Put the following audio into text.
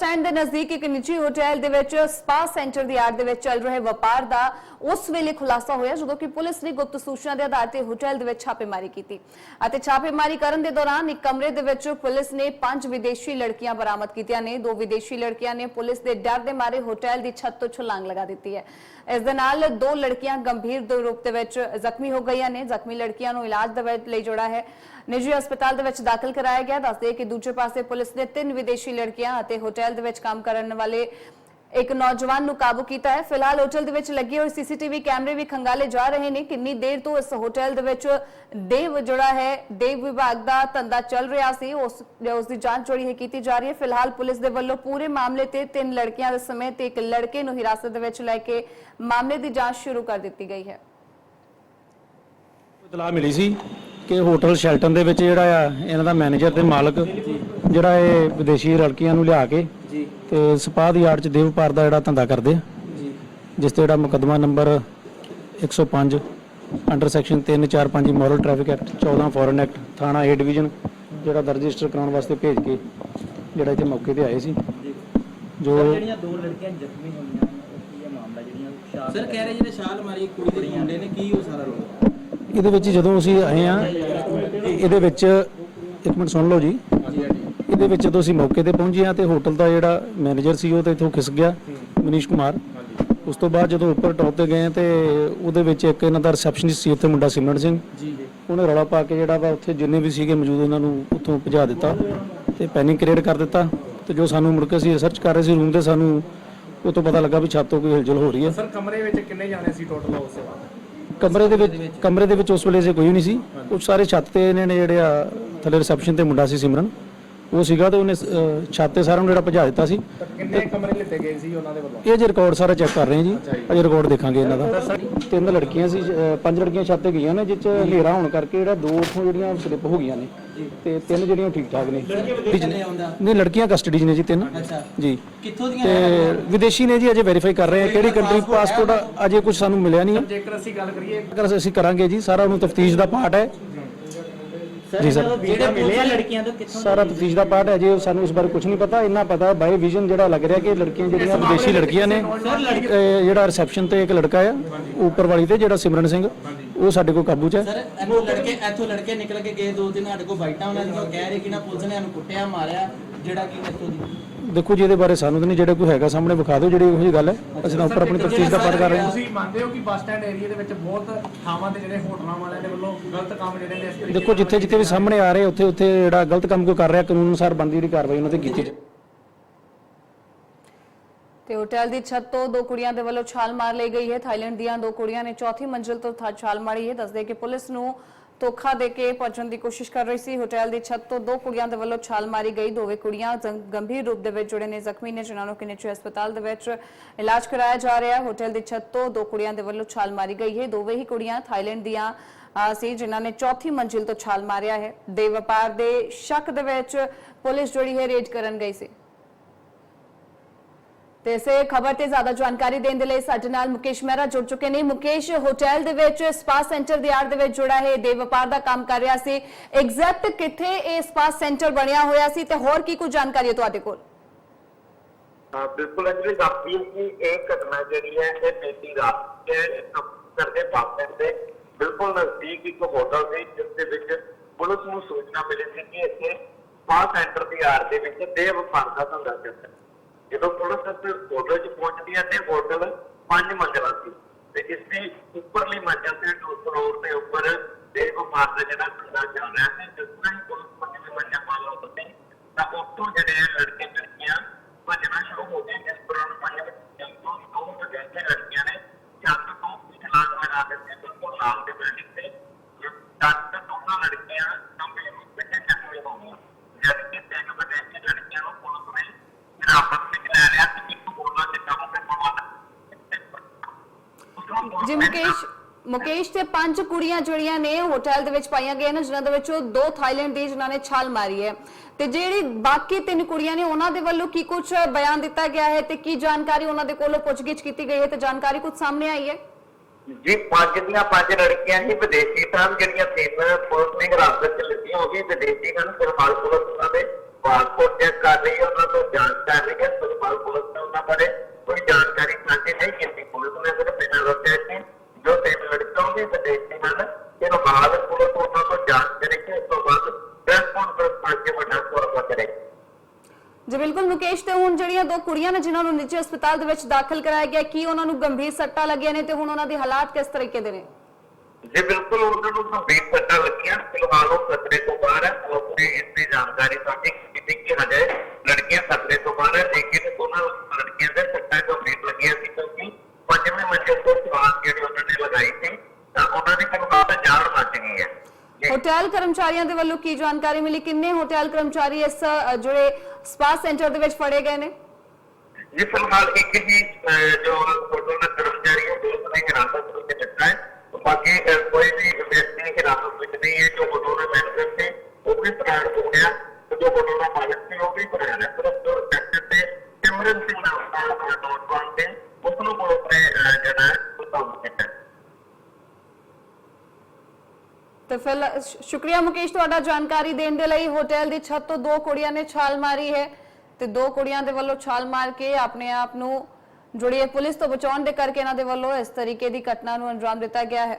Stand ਦੇ ਨਜ਼ਦੀਕ ਇੱਕ ਨਿੱਜੀ ਹੋਟਲ ਦੇ ਵਿੱਚ ਸਪਾ ਸੈਂਟਰ ਦੀ ਆੜ ਦੇ ਵਿੱਚ ਚੱਲ ਰਹੇ ਵਪਾਰ ਦਾ ਉਸ ਵੇਲੇ ਖੁਲਾਸਾ ਹੋਇਆ, ਜਦੋਂ ਕਿ ਪੁਲਿਸ ਨੇ ਗੁਪਤ ਸੂਚਨਾ ਦੇ ਆਧਾਰ ਤੇ ਹੋਟਲ ਦੇ ਵਿੱਚ ਛਾਪੇਮਾਰੀ ਕੀਤੀ ਅਤੇ ਛਾਪੇਮਾਰੀ ਕਰਨ ਦੇ ਦੌਰਾਨ ਇੱਕ ਕਮਰੇ ਦੇ ਵਿੱਚ ਪੁਲਿਸ ਨੇ ਪੰਜ ਵਿਦੇਸ਼ੀ ਲੜਕੀਆਂ ਬਰਾਮਦ ਕੀਤੀਆਂ ਨੇ। ਦੋ ਵਿਦੇਸ਼ੀ ਲੜਕੀਆਂ ਨੇ ਪੁਲਿਸ ਦੇ ਡਰ ਦੇ ਮਾਰੇ ਹੋਟਲ ਦੀ ਛੱਤ ਤੋਂ ਛਲਾਂਗ ਲਗਾ ਦਿੱਤੀ ਹੈ। ਇਸ ਦੇ ਨਾਲ ਦੋ ਲੜਕੀਆਂ ਗੰਭੀਰ ਰੂਪ ਦੇ ਵਿੱਚ ਜ਼ਖਮੀ ਹੋ ਗਈਆਂ ਨੇ। ਜ਼ਖਮੀ ਲੜਕੀਆਂ ਨੂੰ ਇਲਾਜ ਦੇ ਲਈ ਜੋੜਾ ਹੈ। ਨਿੱਜੀ ਹਸਪਤਾਲ ਦੇ ਵਿੱਚ ਦਾਖਲ ਕਰਾਇਆ ਗਿਆ। ਦੱਸਦੇ ਕਿ ਦੂਜੇ ਪਾਸੇ ਪੁਲਿਸ ਨੇ ਤਿੰਨ ਵਿਦੇਸ਼ੀ ਲੜਕੀਆਂ ਅਤੇ ਹੋਟਲ ਦੇ ਵਿੱਚ ਕੰਮ ਕਰਨ ਵਾਲੇ ਇੱਕ ਨੌਜਵਾਨ ਨੂੰ ਕਾਬੂ ਕੀਤਾ ਹੈ। ਫਿਲਹਾਲ ਹੋਟਲ ਦੇ ਵਿੱਚ ਲੱਗੇ ਹੋਏ ਸੀਸੀਟੀਵੀ ਕੈਮਰੇ ਵੀ ਖੰਗਾਲੇ ਜਾ ਰਹੇ ਨੇ। ਕਿੰਨੀ ਦੇਰ ਤੋਂ ਇਸ ਹੋਟਲ ਦੇ ਵਿੱਚ ਦੇਵ ਜਿਹੜਾ ਹੈ? ਦੇਵ ਵਿਭਾਗ ਦਾ ਧੰਦਾ ਚੱਲ ਰਿਹਾ ਸੀ। ਉਸ ਉਸ ਦੀ ਜਾਂਚ ਜਿਹੜੀ ਹੈ ਕੀਤੀ ਜਾ ਰਹੀ ਹੈ। ਫਿਲਹਾਲ ਪੁਲਿਸ ਦੇ ਵੱਲੋਂ ਪੂਰੇ ਮਾਮਲੇ ਤੇ ਤਿੰਨ ਲੜਕੀਆਂ ਦੇ ਸਮੇਤ ਇੱਕ ਲੜਕੇ ਨੂੰ ਹਿਰਾਸਤ ਦੇ ਵਿੱਚ ਲੈ ਕੇ ਮਾਮਲੇ ਦੀ ਜਾਂਚ ਸ਼ੁਰੂ ਕਰ ਦਿੱਤੀ ਗਈ ਹੈ। ਇਤਲਾਹ ਮਿਲੀ ਸੀ ਕਿ ਹੋਟਲ ਸ਼ੈਲਟਨ ਦੇ ਵਿੱਚ ਜਿਹੜਾ ਆ, ਇਹਨਾਂ ਦਾ ਮੈਨੇਜਰ ਤੇ ਮਾਲਕ, ਜਿਹੜਾ ਇਹ ਵਿਦੇਸ਼ੀ ਲੜਕੀਆਂ ਨੂੰ ਲਿਆ ਕੇ ਜੀ। ਤੇ ਸਪਾਹ ਦੀ ਆੜ ਚ ਦੇਵ ਵਪਾਰ ਦਾ ਜਿਹੜਾ ਧੰਦਾ ਕਰਦੇ ਆ। ਜੀ। ਜਿਸ ਤੇ ਜਿਹੜਾ ਮੁਕੱਦਮਾ number 105 under section 345 moral traffic act 14 foreign act ਥਾਣਾ ਏ ਡਿਵੀਜ਼ਨ ਜਿਹੜਾ ਦਰਜ ਰਜਿਸਟਰ ਕਰਾਉਣ ਵਾਸਤੇ ਭੇਜ ਕੇ ਜਿਹੜਾ ਇੱਥੇ ਮੌਕੇ ਤੇ ਆਏ ਸੀ। ਜੀ। ਜੋ ਜਿਹੜੀਆਂ ਦੋ ਲੜਕੀਆਂ ਜ਼ਖਮੀ ਹੋਈਆਂ ਕੀ ਇਹ ਮਾਮਲਾ ਜਿਹੜੀਆਂ ਸਰ ਕਹਿ ਰਹੇ ਜਿਹੜੇ ਛਾਲ ਮਾਰੀ ਕੁੜੀ ਦੇ ਮੁੰਡੇ ਨੇ ਕੀ ਉਹ ਸਾਰਾ ਰੋਲ? ਇਹਦੇ ਵਿੱਚ ਜਦੋਂ ਅਸੀਂ ਆਏ ਆ ਇਹਦੇ ਵਿੱਚ ਇੱਕ ਮਿੰਟ ਸੁਣ ਲਓ ਜੀ। ਇਹਦੇ ਵਿੱਚ ਜਦੋਂ ਅਸੀਂ ਮੌਕੇ ਤੇ ਪਹੁੰਚੇ ਆ ਤੇ ਹੋਟਲ ਦਾ ਜਿਹੜਾ ਮੈਨੇਜਰ ਸੀ ਉਹ ਤੇ ਇਥੋਂ ਖਿਸ ਗਿਆ ਮਨੀਸ਼ ਕੁਮਾਰ। ਉਸ ਤੋਂ ਬਾਅਦ ਜਦੋਂ ਉੱਪਰ ਟੌਪ ਤੇ ਗਏ ਤੇ ਉਹਦੇ ਵਿੱਚ ਇੱਕ ਇਹਨਾਂ ਦਾ ਰਿਸੈਪਸ਼ਨਿਸਟ ਸੀ ਉੱਥੇ ਮੁੰਡਾ ਸਿਮਰਨ ਸਿੰਘ। ਜੀ ਉਹਨੇ ਰੌਲਾ ਪਾ ਕੇ ਜਿਹੜਾ ਵਾ ਉੱਥੇ ਜਿੰਨੇ ਵੀ ਸੀਗੇ ਮੌਜੂਦ ਉਹਨਾਂ ਨੂੰ ਉੱਥੋਂ ਭਜਾ ਦਿੱਤਾ ਤੇ ਪੈਨਿਕ ਕ੍ਰੀਏਟ ਕਰ ਦਿੱਤਾ ਤੇ ਜੋ ਸਾਨੂੰ ਮੁੜ ਕੇ ਅਸੀਂ ਰਿਸਰਚ ਕਰ ਰਹੇ ਸੀ ਰੂਮ ਤੇ ਸਾਨੂੰ ਉਹ ਤੋਂ ਪਤਾ ਲੱਗਾ ਵੀ ਛੱਤ ਤੋਂ ਕੋਈ ਹਿਲਜੁਲ ਹੋ ਰਹੀ ਹੈ। ਸਰ ਕਮਰੇ ਵਿੱਚ ਕਿੰਨੇ ਜਾਣੇ ਸੀ ਟੋਟਲ ਉਸ ਬਾਅਦ? ਕਮਰੇ ਦੇ ਵਿੱਚ ਕਮਰੇ ਦੇ ਵਿੱਚ ਉਸ ਵੇਲੇ ਜੇ ਕੋਈ ਨਹੀਂ ਸੀ। ਉਹ ਸਾਰੇ ਛੱਤ ਤੇ ਇਹਨਾਂ ਨੇ ਜਿਹੜੇ ਆ ਥੱਲੇ ਰਿਸੈਪਸ਼ਨ ਤੇ ਮੁੰਡਾ ਸੀ ਸਿਮਰਨ। ਉਹ ਸੀਗਾ ਤੇ ਉਹਨੇ ਅਹ, ਛੱਤ ਤੇ ਸਾਰਿਆਂ ਨੂੰ ਜਿਹੜਾ ਭਜਾ ਦਿੱਤਾ ਸੀ। ਤਾਂ ਕਿੰਨੇ ਕਮਰੇ ਲਿੱਤੇ ਗਏ ਸੀ ਉਹਨਾਂ ਦੇ ਵੱਲੋਂ? ਇਹ ਜੇ ਰਿਕਾਰਡ ਸਾਰਾ ਚੈੱਕ ਕਰ ਰਹੇ ਹਾਂ ਜੀ। ਅਜੇ ਰਿਕਾਰਡ ਦੇਖਾਂਗੇ ਇਹਨਾਂ ਦਾ। ਤਿੰਨ ਲੜਕੀਆਂ ਸੀ ਪੰਜ ਲੜਕੀਆਂ ਛੱਤ ਤੇ ਗਈਆਂ ਨੇ ਜਿਸ ਚ ਹਨੇਰਾ ਹੋਣ ਕਰਕੇ ਜਿਹੜਾ ਦੋ ਉੱਥੋਂ ਜਿਹੜੀਆਂ ਸਲਿੱਪ ਹੋ ਗਈਆਂ ਨੇ। ਤੇ ਤਿੰਨ ਜਿਹੜੀਆਂ ਠੀਕ ਠਾਕ ਨੇ ਆਉਂਦਾ? ਨਹੀਂ ਲੜਕੀਆਂ ਕਸਟਡੀ 'ਚ ਨੇ ਜੀ ਤਿੰਨ। ਅੱਛਾ। ਜੀ। ਕਿੱਥੋਂ ਦੀਆਂ ਤੇ ਵਿਦੇਸ਼ੀ ਨੇ ਜੀ ਅਜੇ ਵੈਰੀਫਾਈ ਕਰ ਰਹੇ ਆ। ਕਿਹੜੀ ਕੰਟਰੀ ਪਾਸਪੋਰਟ ਅਜੇ ਕੁਝ ਸਾਨੂੰ ਮਿਲਿਆ ਨਹੀਂ ਹੈ ਜੇਕਰ ਅਸੀਂ ਗੱਲ ਕਰੀਏ ਅਗਰ ਅਸੀਂ ਕਰਾਂਗੇ ਜੀ ਸਾਰਾ ਉਹਨੂੰ ਤਫਤੀਸ਼ ਦਾ ਪਾਰਟ ਹੈ। ਜੀ ਸਰ ਜਿਹੜੇ ਮਿਲੇ ਆ ਲੜਕੀਆਂ ਤੋਂ ਕਿੱਥੋਂ ਸਾਰਾ ਤਫਤੀਸ਼ ਦਾ ਪਾਰਟ ਹੈ ਜੇ ਸਾਨੂੰ ਇਸ ਬਾਰੇ ਕੁਝ ਨਹੀਂ ਪਤਾ। ਇੰਨਾ ਪਤਾ ਬਾਈ ਵਿਜ਼ਨ ਜਿਹੜਾ ਲੱਗ ਰਿਹਾ ਕਿ ਲੜਕੀਆਂ ਜਿਹੜੀਆਂ ਵਿਦੇਸ਼ੀ ਲੜਕੀਆਂ ਨੇ ਇਹ ਜਿਹੜਾ ਰਿਸੈਪਸ਼ਨ ਤੇ ਇੱਕ ਲੜਕਾ ਆ ਉੱਪਰ ਵਾਲੀ ਤੇ ਜਿਹੜਾ ਸਿਮਰਨ ਸਿੰਘ ਉਹ ਸਾਡੇ ਕੋਲ ਕਾਬੂ 'ਚ ਹੈ। ਸਰ ਇੱਥੋਂ ਲੜਕੇ ਇੱਥੋਂ ਲੜਕੇ ਨਿਕਲ ਕੇ ਗਏ ਦੋ ਦਿਨ ਸਾਡੇ ਕੋਲ ਬਾਈਟਾਂ ਉਹਨਾਂ ਦੀਆਂ ਉਹ ਕਹਿ ਰਹੇ ਕਿ ਨਾ ਪੁਲਿਸ ਨੇ ਸਾਨੂੰ ਕੁੱਟਿਆ ਮਾਰਿਆ ਜਿਹੜਾ ਕਿ ਇੱਥੋਂ ਦੀ ਦੇਖੋ ਜੀ ਇਹਦੇ ਬਾਰੇ ਸਾਨੂੰ ਤਾਂ ਨਹੀਂ ਜਿਹੜਾ ਕੋਈ ਹੈਗਾ ਸਾਹਮਣੇ ਵਿਖਾ ਦਿਓ ਜਿਹੜੀ ਜਿਹੀ ਗੱਲ ਹੈ। ਅਸੀਂ ਤਾਂ ਉੱਪਰ ਆਪਣੀ ਤਫਤੀਸ਼ ਦਾ ਪਾਰਟ ਕਰ ਰਹੇ ਹਾਂ। ਤੁਸੀਂ ਮੰਨਦੇ ਹੋ ਕਿ ਬੱਸ ਸਟੈਂਡ ਏਰੀਆ ਦੇ ਵਿੱਚ ਬਹੁਤ ਥਾਵਾਂ ਤੇ ਜਿਹੜੇ ਹੋਟਲਾਂ ਵਾਲਿਆਂ ਦੇ ਵੱਲੋਂ ਗਲਤ ਕੰਮ ਜਿਹੜੇ ਨੇ ਇਸ ਤਰੀਕੇ ਦੇਖੋ ਜਿੱਥੇ ਜਿੱਥੇ ਵੀ ਸਾਹਮਣੇ ਆ ਰਹੇ ਉੱਥੇ ਉੱਥੇ ਜਿਹੜਾ ਗਲਤ ਕੰਮ ਕੋਈ ਕਰ ਰਿਹਾ ਕਾਨੂੰਨ ਅਨੁਸਾਰ ਬਣਦੀ ਜਿਹੜੀ ਕਾਰਵਾਈ ਉਹਨਾਂ ਤੇ ਕੀਤੀ ਜਾਵੇ ਤੇ ਹੋਟਲ ਦੀ ਛੱਤ ਤੋਂ ਦੋ ਕੁੜੀਆਂ ਦੇ ਵੱਲੋਂ ਛਾਲ ਮਾਰ ਲਈ ਗਈ ਹੈ। ਥਾਈਲੈਂਡ ਦੀਆਂ ਦੋ ਕੁੜੀਆਂ ਨੇ ਚੌਥੀ ਮੰਜ਼ਿਲ ਤੋਂ ਥਾ- ਛਾਲ ਮਾਰੀ ਹੈ। ਦੱਸਦੇ ਕਿ ਪੁਲਿਸ ਨੂੰ ਧੋਖਾ ਦੇ ਕੇ ਪਹੁੰਚਣ ਦੀ ਕੋਸ਼ਿਸ਼ ਕਰ ਰਹੀ ਸੀ। ਹੋਟਲ ਦੀ ਛੱਤ ਤੋਂ ਦੋ ਕੁੜੀਆਂ ਦੇ ਵੱਲੋਂ ਛਾਲ ਮਾਰੀ ਗਈ। ਦੋਵੇਂ ਕੁੜੀਆਂ ਗੰਭੀਰ ਰੂਪ ਦੇ ਵਿੱਚ ਜੁੜੇ ਨੇ। ਜ਼ਖਮੀ ਨੇ, ਜਿਨ੍ਹਾਂ ਨੂੰ ਕਿਨੇਚੀ ਹਸਪਤਾਲ ਦੇ ਵਿੱਚ ਇਲਾਜ ਕਰਾਇਆ ਜਾ ਰਿਹਾ। ਹੈ ਹੋਟਲ ਦੀ ਛੱਤ ਤੋਂ ਦੋ ਕੁੜੀਆਂ ਦੇ ਵੱਲੋਂ ਛਾਲ ਮਾਰੀ ਗਈ ਹੈ। ਦੋਵੇਂ ਹੀ ਕੁੜੀਆਂ ਥਾਈਲੈਂਡ ਦੀਆਂ ਸੀ, ਜਿਨ੍ਹਾਂ ਨੇ ਚੌਥੀ ਮੰਜ਼ਿਲ ਤੋਂ ਛਾਲ ਮਾਰਿਆ ਹੈ। ਦੇ ਵਪਾਰ ਦੇ ਸ਼ੱਕ ਦੇ ਵਿੱਚ ਪੁਲਿਸ ਜਿਹੜੀ ਹੈ ਰੇਡ ਕਰਨ ਗਈ ਸੀ। ਤੇ ਇਸੇ ਖਬਰ ਤੇ ਜ਼ਿਆਦਾ ਜਾਣਕਾਰੀ ਦੇਣ ਦੇ ਲਈ ਸਾਡੇ ਨਾਲ ਮੁਕੇਸ਼ ਮਹਿਰਾ ਜੁੜ ਚੁੱਕੇ ਨੇ। ਮੁਕੇਸ਼ ਹੋਟਲ ਦੇ ਵਿੱਚ ਸਪਾ ਸੈਂਟਰ ਦੇ ਆੜ ਦੇ ਵਿੱਚ ਜੁੜਾ ਹੈ ਦੇ ਵਪਾਰ ਦਾ ਕੰਮ ਕਰ ਰਿਹਾ ਸੀ। ਐਗਜ਼ੈਕਟ ਕਿੱਥੇ ਇਹ ਸਪਾ ਸੈਂਟਰ ਬਣਿਆ ਹੋਇਆ ਸੀ ਤੇ ਹੋਰ ਕੀ ਕੁਝ ਜਾਣਕਾਰੀ ਹੈ ਤੁਹਾਡੇ ਕੋਲ? ਹਾਂ ਬਿਲਕੁਲ ਐਕਚੁਅਲੀ ਦੱਸਦੀ ਹਾਂ ਕਿ ਇਹ ਘਟਨਾ ਜਿਹੜੀ ਹੈ, ਇਹ ਬੀਤੀ ਰਾਤ ਦੇ ਅੰਮ੍ਰਿਤਸਰ ਦੇ ਪਾਸੇ ਦੇ ਬਿਲਕੁਲ ਨਜ਼ਦੀਕ ਇੱਕ ਹੋਟਲ ਸੀ, ਜਿਸ ਦੇ ਵਿੱਚ ਪੁਲਿਸ ਨੂੰ ਸੂਚਨਾ ਮਿਲੀ ਸੀ ਕਿ ਇੱਥੇ ਸਪਾ ਸੈਂਟਰ ਦੀ ਆੜ ਦੇ ਵਿੱਚ ਦੇਵ ਵਪਾਰ ਦਾ ਧੰਦਾ ਚੱਲਦਾ ਹੈ। ਜਦੋਂ ਪੁਲਿਸ ਇਸ ਹੋਟਲ 'ਚ ਪਹੁੰਚਦੀ ਹੈ ਤੇ ਹੋਟਲ ਪੰਜ ਤੇ ਪੰਜ ਕੁੜੀਆਂ ਜਿਹੜੀਆਂ ਨੇ ਹੋਟਲ ਦੇ ਵਿੱਚ ਪਾਈਆਂ ਗਈਆਂ ਨੇ, ਜਿਨ੍ਹਾਂ ਦੇ ਵਿੱਚੋਂ ਦੋ ਥਾਈਲੈਂਡ ਦੀ, ਜਿਨ੍ਹਾਂ ਨੇ ਛਾਲ ਮਾਰੀ ਹੈ। ਤੇ ਜਿਹੜੀ ਬਾਕੀ ਤਿੰਨ ਕੁੜੀਆਂ ਨੇ, ਉਹਨਾਂ ਦੇ ਵੱਲੋਂ ਕੀ ਕੁਝ ਬਿਆਨ ਦਿੱਤਾ ਗਿਆ ਹੈ ਤੇ ਕੀ ਜਾਣਕਾਰੀ ਉਹਨਾਂ ਦੇ ਕੋਲੋਂ ਪੁੱਛਗਿੱਛ ਕੀਤੀ ਗਈ ਹੈ ਤੇ ਜਾਣਕਾਰੀ ਕੁਝ ਸਾਹਮਣੇ ਆਈ ਹੈ? ਜੀ, ਪੰਜ ਦੀਆਂ ਪੰਜ ਲੜਕੀਆਂ ਜੀ ਵਿਦੇਸ਼ੀ ਸਨ, ਜਿਹੜੀਆਂ ਤਿੰਨ ਪੁਲਿਸ ਨੇ ਹਿਰਾਸਤ ਵਿੱਚ ਲਿੱਤੀਆਂ, ਉਹ ਵੀ ਵਿਦੇਸ਼ੀ ਹਨ ਫਿਲਹਾਲ ਪੁਲਿਸ ਉਹਨਾਂ ਦੇ ਪਾਸਪੋਰਟ ਚੈੱਕ ਕਰ ਰਹੀ ਹੈ, ਉਹਨਾਂ ਤੋਂ ਜਾਂਚ ਕਰ ਰਹੀ ਹੈ ਮੁਕੇਸ਼ ਤੇ ਹੁਣ ਜਿਹੜੀਆਂ ਦੋ ਕੁੜੀਆਂ ਨੇ ਜਿਨ੍ਹਾਂ ਨੂੰ ਨਿੱਜੀ ਹਸਪਤਾਲ ਦੇ ਵਿੱਚ ਦਾਖਲ ਕਰਾਇਆ ਗਿਆ ਕੀ ਉਹਨਾਂ ਨੂੰ ਗੰਭੀਰ ਸੱਟਾਂ ਲੱਗੀਆਂ ਨੇ ਤੇ ਹੁਣ ਉਹਨਾਂ ਦੇ ਹਾਲਾਤ ਕਿਸ ਤਰੀਕੇ ਦੇ ਨੇ? ਜੀ ਬਿਲਕੁਲ ਉਹਨਾਂ ਨੂੰ ਗੰਭੀਰ ਸੱਟਾਂ ਲੱਗੀਆਂ। ਫਿਲਹਾਲ ਉਹ ਖਤਰੇ ਤੋਂ ਬਾਹਰ ਹੈ। ਉਸਨੇ ਇਸ ਦੀ ਜਾਣਕਾਰੀ ਸਾਡੀ ਕੀਤੀ ਕਿ ਹਜੇ ਲੜਕੀਆਂ ਖਤਰੇ ਤੋਂ ਬਾਹਰ ਹੈ ਲੇਕਿਨ ਉਹਨਾਂ ਲੜਕੀਆਂ ਦੇ ਸੱਟਾਂ ਗੰਭੀਰ ਲੱਗੀਆਂ ਸੀ ਕਿਉਂਕਿ ਪੰਜਵੇਂ ਮੰਜ਼ਿਲ ਤੋਂ ਸਵਾਲ ਜਿਹੜੀ ਉਹਨਾਂ ਨੇ ਲਗਾਈ ਸੀ ਤਾਂ ਉਹਨਾਂ ਦੀ ਫਿਲਹਾਲ ਜਾਨ ਬਚ ਗਈ ਹੈ। ਹੋਟਲ ਕਰਮਚਾਰੀਆਂ ਦੇ ਵੱਲੋਂ ਕੀ ਜਾਣਕਾਰੀ ਮਿਲੀ? ਕਿੰਨੇ ਹੋਟਲ ਕਰਮਚਾਰੀ ਇਸ ਜਿਹੜੇ ਸਪਾ ਸੈਂਟਰ ਦੇ ਵਿੱਚ ਫੜੇ ਗਏ ਨੇ? ਜੀ ਫਿਲਹਾਲ ਇੱਕ ਹੀ ਅਹ, ਜੋ ਹੋਟਲ ਦਾ ਕਰਮਚਾਰੀ ਹੈ ਉਸ ਨੇ ਹਿਰਾਸਤ ਵਿੱਚ ਦਿੱਤਾ ਹੈ। ਬਾਕੀ ਕੋਈ ਵੀ ਵਿਅਕਤੀ ਹਿਰਾਸਤ ਵਿੱਚ ਨਹੀਂ ਹੈ ਜੋ ਹੋਟਲ ਦਾ ਮੈਨੇਜਰ ਸੀ ਉਹ ਵੀ ਫਰਾਰ ਹੋ ਗਿਆ। ਜੋ ਹੋਟਲ ਦਾ ਮਾਲਕ ਸੀ ਉਹ ਵੀ ਫਰਾਰ ਹੈ। ਸਿਰਫ ਜੋ ਸੈਕਟਰ ਤੇ ਸਿਮਰਨ ਸਿੰਘ ਨਾਮ ਦਾ ਨੌਜਵਾਨ ਸੀ ਉਸ ਨੂੰ ਪੁਲਿਸ ਨੇ ਜਿਹੜਾ ਹੈ, ਉਹ ਕਾਬੂ ਕੀਤਾ ਹੈ। ਤੇ ਫਿਰ ਸ਼ੁਕਰੀਆ ਮੁਕੇਸ਼, ਤੁਹਾਡਾ ਜਾਣਕਾਰੀ ਦੇਣ ਦੇ ਲਈ। ਹੋਟਲ ਦੀ ਛੱਤ ਤੋਂ ਦੋ ਕੁੜੀਆਂ ਨੇ ਛਾਲ ਮਾਰੀ ਹੈ ਤੇ ਦੋ ਕੁੜੀਆਂ ਦੇ ਵੱਲੋਂ ਛਾਲ ਮਾਰ ਕੇ ਆਪਣੇ ਆਪ ਨੂੰ ਜੁੜੀ ਪੁਲਿਸ ਤੋਂ ਬਚਾਉਣ ਦੇ ਕਰਕੇ ਇਹਨਾਂ ਦੇ ਵੱਲੋਂ ਇਸ ਤਰੀਕੇ ਦੀ ਘਟਨਾ ਨੂੰ ਅੰਜਾਮ ਦਿੱਤਾ ਗਿਆ ਹੈ।